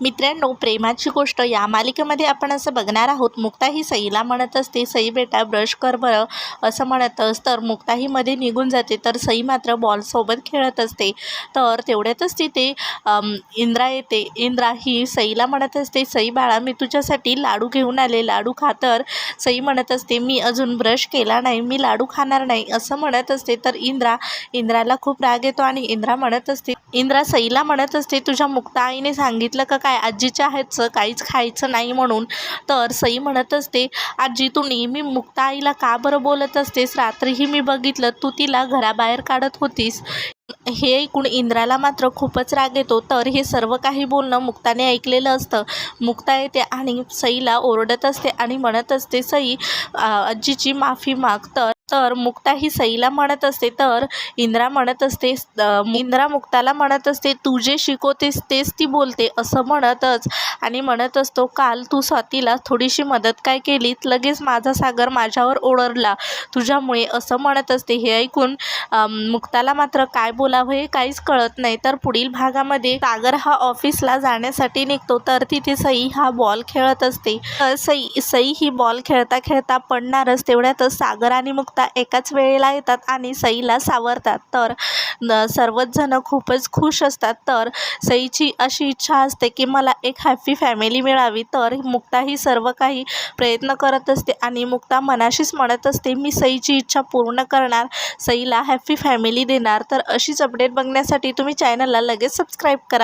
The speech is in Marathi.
मित्रांनो प्रेमाची गोष्ट या मालिकेमध्ये आपण असं बघणार आहोत मुक्ता ही सईला म्हणत असते सई बेटा ब्रश कर बरं असं म्हणतच तर मुक्ता ही मध्ये निघून जाते. तर सई मात्र बॉलसोबत खेळत असते. तर तेवढ्यातच तिथे इंद्रा येते. इंद्रा ही सईला म्हणत असते सई बाळा मी तुझ्यासाठी लाडू घेऊन आले. लाडू खा तर. सई म्हणत असते मी अजून ब्रश केला नाही. मी लाडू खाणार नाही. असं म्हणत असते. तर इंद्रा इंद्राला खूप राग येतो आणि इंद्रा म्हणत असते इंद्रा सईला म्हणत असते तुझ्या मुक्ता आईने सांगितलं का काय? आजीच्या ह्याचं काहीच खायचं नाही म्हणून. तर सई म्हणत असते आजी तू नेहमी मुक्ता आईला का बरं बोलत असतेस? रात्रीही मी बघितलं तू तिला घराबाहेर काढत होतीस. हे ऐकून इंद्राला मात्र खूपच राग येतो. तर हे सर्व काही बोलणं मुक्ताने ऐकलेलं असतं. मुक्ता येते आणि सईला ओरडत असते आणि म्हणत असते सई आजीची माफी माग. तर तर मुक्ता ही सईला म्हणत असते. तर इंद्रा म्हणत असते इंद्रा मुक्ताला म्हणत असते तू जे शिकवतेस तेच ती बोलते असं म्हणतच आणि म्हणत असतो काल तू स्वातीला थोडीशी मदत काय केलीत? लगेच माझा सागर माझ्यावर ओढरला तुझ्यामुळे असं म्हणत असते. हे ऐकून मुक्ताला मात्र काय बोलावं हे काहीच कळत नाही. तर पुढील भागामध्ये सागर हा ऑफिसला जाण्यासाठी निघतो. तर तिथे सई हा बॉल खेळत असते. तर सई सई ही बॉल खेळता खेळता पडणारच. तेवढ्यातच सागर आणि मुक्ता एकाच वेळेला येतात आणि सईला सावरतात. तर न- सर्वच जण खूपच खुश असतात. तर सईची अशी इच्छा असते की मला एक हॅपी फॅमिली मिळावी. तर मुक्ता ही सर्व काही प्रयत्न करत असते आणि मुक्ता मनाशीच म्हणत असते मी सईची इच्छा पूर्ण करणार. सईला हॅपी फॅमिली देणार. तर अशीच अपडेट बघण्यासाठी तुम्ही चॅनलला लगेच सबस्क्राईब करा.